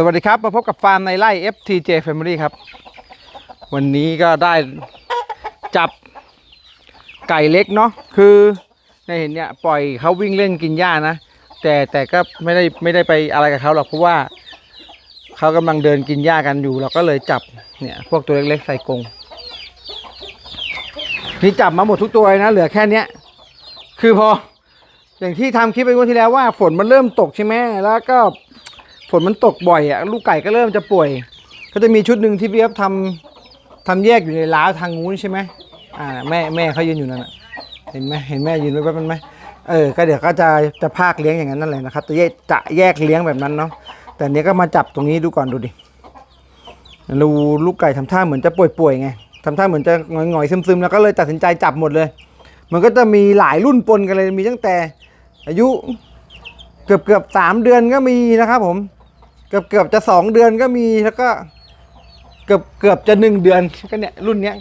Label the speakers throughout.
Speaker 1: สวัสดีครับ มาพบกับฟาร์มในไร่ FTJ Family ครับ วันนี้ก็ได้จับไก่เล็กเนาะคือในเห็นเนี่ยปล่อยเขาวิ่งเล่นกินหญ้านะ แต่แต่ก็ไม่ได้ไม่ได้ไปอะไรกับเขาหรอกเพราะว่าเขากำลังเดินกินหญ้ากันอยู่ เราก็เลยจับเนี่ยพวกตัวเล็กๆใส่กรงนี่จับมาหมดทุกตัวเลยนะ เหลือแค่เนี้ยคือพออย่างที่ทำคลิปไปงวดที่แล้วว่าฝนมันเริ่มตกใช่ไหมแล้วก็ ฝนมันตกบ่อยอะลูกไก่ก็เริ่มจะป่วย ก็จะมีชุดหนึ่งที่พี่เอฟทำทำแยกอยู่ในล้าวทางงู้นใช่ไหมอ่าแม่แม่เขายืนอยู่นั่นน่ะเห็นไหมเห็นแม่ยืนไว้แป๊บนึงไหมเออก็เดี๋ยวก็จะจะพากเลี้ยงอย่างนั้นนั่นแหละนะครับจะแยกจะแยกเลี้ยงแบบนั้นเนาะแต่เนี้ยก็มาจับตรงนี้ดูก่อนดูดิดูลูกไก่ทำท่าเหมือนจะป่วยๆไงทำท่าเหมือนจะหงอยๆซึมๆแล้วก็เลยตัดสินใจจับหมดเลย มันก็จะมีหลายรุ่นปนกันเลยมีตั้งแต่ อายุเกือบเกือบสามเดือนก็มีนะครับผม เกือบเกือบจะสองเดือนก็มีแล้วก็ เกือบเกือบจะหนึ่งเดือนก็เนี่ยรุ่นเนี้ย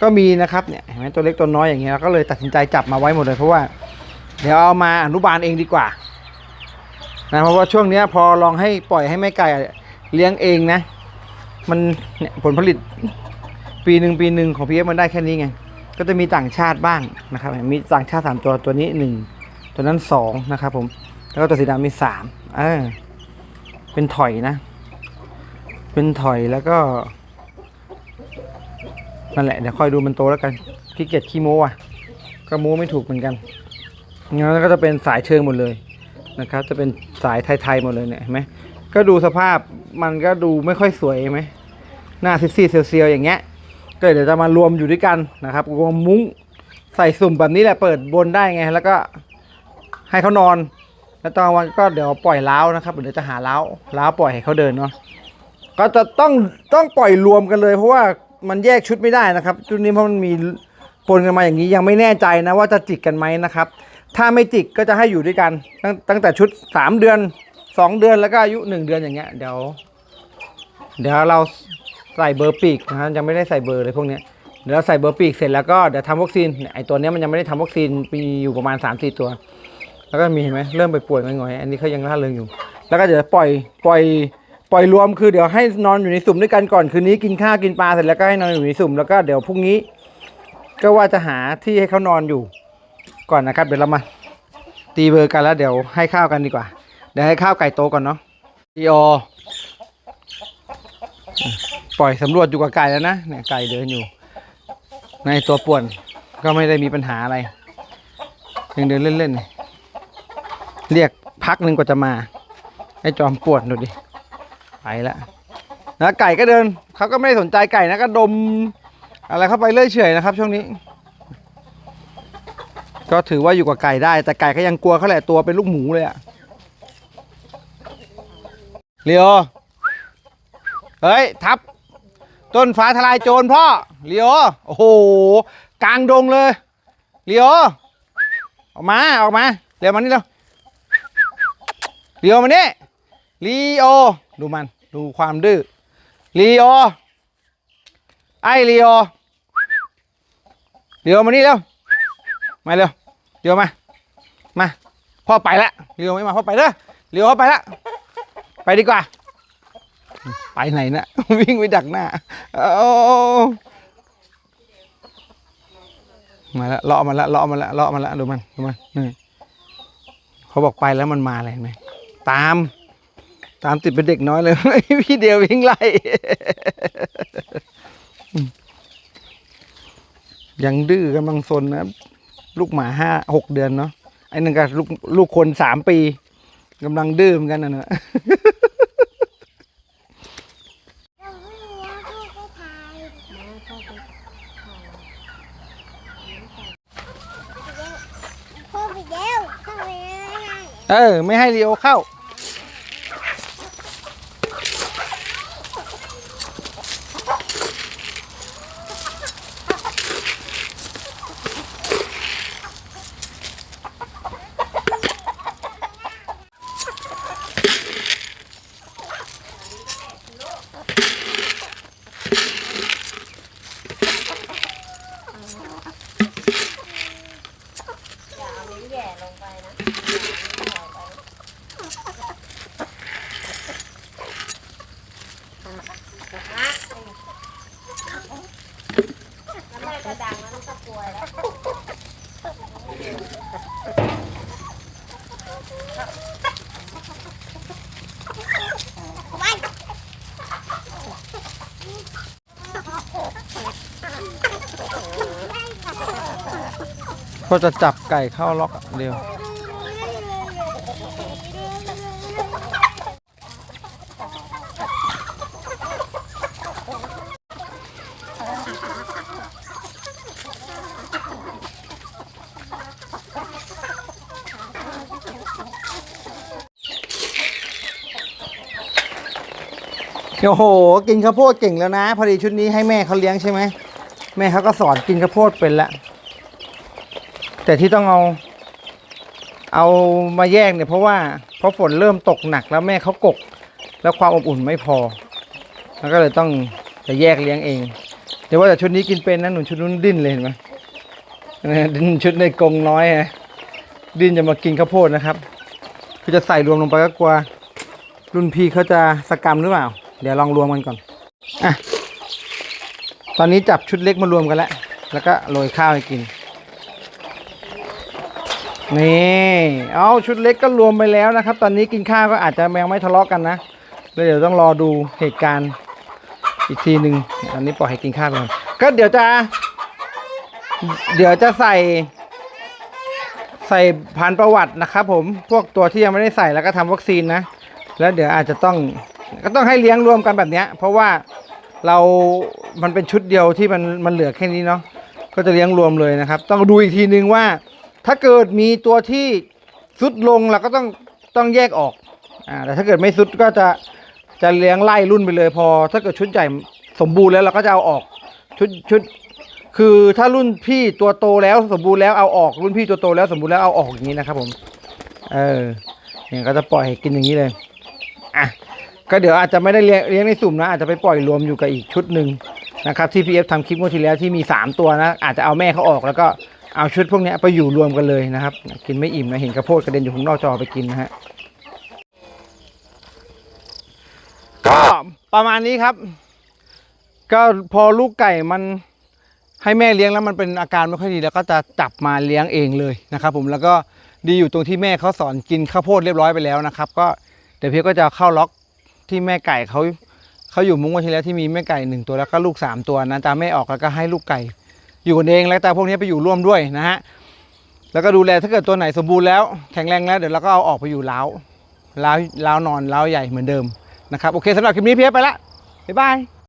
Speaker 1: ก็มีนะครับเนี่ยเห็นไหมตัวเล็กตัวน้อยอย่างเงี้ยเราก็เลยตัดสินใจจับมาไว้หมดเลยเพราะว่า เดี๋ยวเอามาอนุบาลเองดีกว่านะเพราะว่าช่วงเนี้ยพอลองให้ปล่อยให้แม่ไก่เลี้ยงเองนะ มันเนี่ยผลผลิต ปีหนึ่งปีหนึ่งของพีเอฟมันได้แค่นี้ไงก็จะมีต่างชาติบ้างนะครับ มีต่างชาติสามตัวตัวนี้หนึ่งตัวนั้นสองนะครับผม แล้วก็ตัวสีดำมีสามเออ เป็นถอยนะ เป็นถอยแล้วก็ นั่นแหละเดี๋ยวคอยดูมันโตแล้วกันขี้เกียจขี้โม้อะก็โม้ไม่ถูกเหมือนกันงั้นก็จะเป็นสายเชิงหมดเลยนะครับ จะเป็นสายไทยๆหมดเลยเนี่ยเห็นไหมก็ดูสภาพมันก็ดูไม่ค่อยสวยไหมหน้าซิซี่เซียวๆอย่างเงี้ยก็เดี๋ยวจะมารวมอยู่ด้วยกันนะครับรวมมุ้งใส่สุ่มแบบนี้แหละเปิดบนได้ไง แล้วก็ให้เขานอน แล้วตอนวันก็เดี๋ยวปล่อยเล้านะครับเดี๋ยวจะหาล้าวล้าปล่อยให้เขาเดินเนาะก็จะต้องต้องปล่อยรวมกันเลย เพราะว่ามันแยกชุดไม่ได้นะครับชุดนี้เพราะมันมีปนกันมาอย่างนี้ยังไม่แน่ใจนะว่าจะจิกกันไหมนะครับ ถ้าไม่จิกก็จะให้อยู่ด้วยกันตั้งตั้งแต่ชุด 3 เดือน 2 เดือนแล้วก็อายุ 1 เดือนอย่างเงี้ยเดี๋ยว เดี๋ยวเราใส่เบอร์ปีกนะฮะยังไม่ได้ใส่เบอร์เลยพวกเนี้ยเดี๋ยวเราใส่เบอร์ปีกเสร็จแล้วก็เดี๋ยวทำวัคซีนไอตัวเนี้ยมันยังไม่ได้ทำวัคซีนมีอยู่ประมาณ 3-4 ตัว แล้วก็มีเห็นไหมเริ่มไปป่วยง่อยๆอันนี้เขายังร่าเริงอยู่ แล้วก็เดี๋ยวปล่อยปล่อยปล่อยรวมคือเดี๋ยวให้นอนอยู่ในสุ่มด้วยกันก่อนคืนนี้กินข้าวกินปลาเสร็จแล้วก็ให้นอนอยู่ในสุ่มแล้วก็เดี๋ยวพรุ่งนี้ ก็ว่าจะหาที่ให้เขานอนอยู่ ก่อนนะครับ เดี๋ยวเรามาตีเบอร์กันแล้วเดี๋ยวให้ข้าวกันดีกว่า เดี๋ยวให้ข้าวไก่โตก่อนเนาะดีโอปล่อยสำรวจอยู่กับไก่แล้วนะเนี่ยไก่เดินอยู่ ในตัวป่วนก็ไม่ได้มีปัญหาอะไรยังเดินเล่นๆ เรียกพักหนึ่งกว่าจะมา ให้จอมปวดดูดิ ไปละแล้วไก่ก็เดิน เขาก็ไม่ได้สนใจไก่นะ ก็ดม อะไรเข้าไปเรื่อยเฉยนะครับ ช่วงนี้ ก็ถือว่าอยู่กับไก่ได้ แต่ไก่ก็ยังกลัวเขาแหละตัวเป็นลูกหมูเลยอะเลียวเฮ้ย ทับ ต้นฟ้าทลายโจรพ่อเลียวโอ้โห กลางดงเลยเลียวออกมา ออกมา เร็วมานี่เร็ว ลียวมานี่ลีโอ ดูมัน ดูความดื้อลีโอ ไอ้ลีโอเลียวมานี่เร็ว มาเร็วเลียวมา มา พ่อไปละเลียวไม่มา พ่อไปเด้อเลียวพ่อไปละ ไปดีกว่า ไปไหนนะ วิ่งไปดักหน้าเอามาแล้วเลาะมาแล้วเลาะมาแล้วเลาะมาแล้วดูมันดูมันนี่เขาบอกไปแล้วมันมาอะไรเห็นไหม ตาม ตามติดเป็นเด็กน้อยเลย พี่เดียววิ่งไล่ ยังดื้อกำลังซนนะ ลูกหมาห้าหกเดือนเนาะไอ้นั่นก็ลูกลูกคนสามปีกำลังดื้อเหมือนกันนะเนอะ
Speaker 2: เราไม่รู้ว่าลูกไปถ่ายพ่อไปเร็วพ่อไปเร็ว
Speaker 1: เออ ไม่ให้ลีโอเข้า
Speaker 2: กรพ
Speaker 1: อจะจับไก่เข้าล็อกเดียว โอ้โห กินข้าวโพดเก่งแล้วนะ พอดีชุดนี้ให้แม่เขาเลี้ยงใช่ไหมแม่เขาก็สอนกินข้าวโพดเป็นละแต่ที่ต้องเอาเอามาแยกเนี่ยเพราะว่าเพราะฝนเริ่มตกหนักแล้วแม่เขากก แล้วความอบอุ่นไม่พอ แล้วก็เลยต้องจะแยกเลี้ยงเองเดี๋ยวว่าแต่ชุดนี้กินเป็นนะหนุนชุดนู้นดิ้นเลยเห็นไหมดิ้นชุดในกรงน้อยฮะดิ้นจะมากินข้าวโพดนะครับคือจะใส่รวมลงไปก็กลัวรุ่นพี่เขาจะสกรรมหรือเปล่า เดี๋ยวลองรวมกันก่อนอะตอนนี้จับชุดเล็กมารวมกันแล้วแล้วก็โรยข้าวให้กินนี่เอาชุดเล็กก็รวมไปแล้วนะครับ ตอนนี้กินข้าวก็อาจจะยังไม่ทะเลาะกันนะแล้วเดี๋ยวต้องรอดูเหตุการณ์อีกทีหนึ่งตอนนี้ปล่อยให้กินข้าวก่อนก็เดี๋ยวจะ เดี๋ยวจะใส่ใส่พันประวัตินะครับผมพวกตัวที่ยังไม่ได้ใส่แล้วก็ทำวัคซีนนะ แล้วเดี๋ยวอาจจะต้อง ก็ต้องให้เลี้ยงรวมกันแบบเนี้ย เพราะว่าเรา มันเป็นชุดเดียวที่มันมันเหลือแค่นี้เนาะ ก็จะเลี้ยงรวมเลยนะครับ ต้องดูอีกทีนึงว่า ถ้าเกิดมีตัวที่สุดลงเราก็ต้องต้องแยกออก อ่า แต่ถ้าเกิดไม่สุดก็จะจะเลี้ยงไล่รุ่นไปเลยพอ ถ้าเกิดชุดใหญ่สมบูรณ์แล้วเราก็จะเอาออก ชุดชุด คือถ้ารุ่นพี่ตัวโตแล้วสมบูรณ์แล้วเอาออก รุ่นพี่ตัวโตแล้วสมบูรณ์แล้วเอาออกอย่างนี้นะครับผม เออเนี่ยก็จะปล่อยให้กินอย่างนี้เลย อะ ก็เดี๋ยวอาจจะไม่ได้เลี้ยงเลี้ยงในสุ่มนะ อาจจะไปปล่อยรวมอยู่กับอีกชุดหนึ่งนะครับที่พีเอฟทำคลิปเมื่อที่แล้วที่มี 3 ตัวนะอาจจะเอาแม่เขาออกแล้วก็เอาชุดพวกนี้ไปอยู่รวมกันเลยนะครับ กินไม่อิ่มนะเห็นกระโพดกระเด็นอยู่ข้างนอกจอไปกินนะฮะก็ประมาณนี้ครับ ก็พอลูกไก่มันให้แม่เลี้ยงแล้วมันเป็นอาการไม่ค่อยดีแล้วก็จะจับมาเลี้ยงเองเลยนะครับ ผมแล้วก็ดีอยู่ตรงที่แม่เขาสอนกินข้าวโพดเรียบร้อยไปแล้วนะครับ ก็เดี๋ยวเพี่ก็จะเข้าล็อก ที่แม่ไก่เขาเขาอยู่มุ้งวันที่แล้วที่มีแม่ไก่หนึ่งตัวแล้วก็ลูกสามตัวนะตาไม่ออกแล้วก็ให้ลูกไก่ อยู่กันเองแล้วตาพวกนี้ไปอยู่ร่วมด้วยนะฮะแล้วก็ดูแลถ้าเกิดตัวไหนสมบูรณ์แล้วแข็งแรงแล้วเดี๋ยวเราก็เอาออกไปอยู่เล้าเล้าเล้านอนเล้าใหญ่เหมือนเดิมนะครับโอเคสำหรับคลิปนี้พี่เอฟไปละบ๊ายบาย